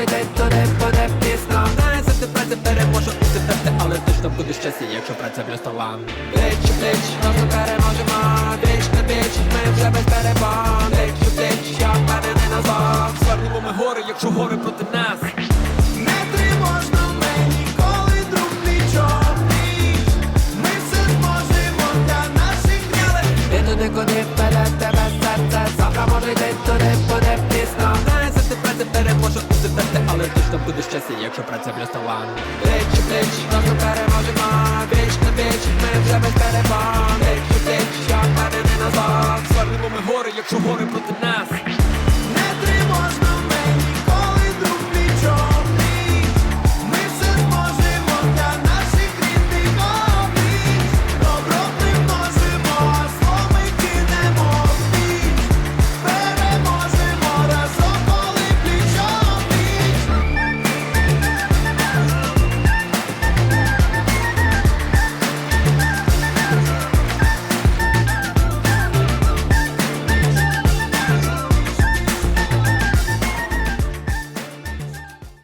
той день, то не буде пізно. Знаю, завжди праця переможу, і ти але ти ж там будеш щастя, якщо праця блюстала Плеч, плеч, разом переможе стресі, якщо праця блістала Плечі, плечі, просто переможемо, віч на віч, ми вже без переваг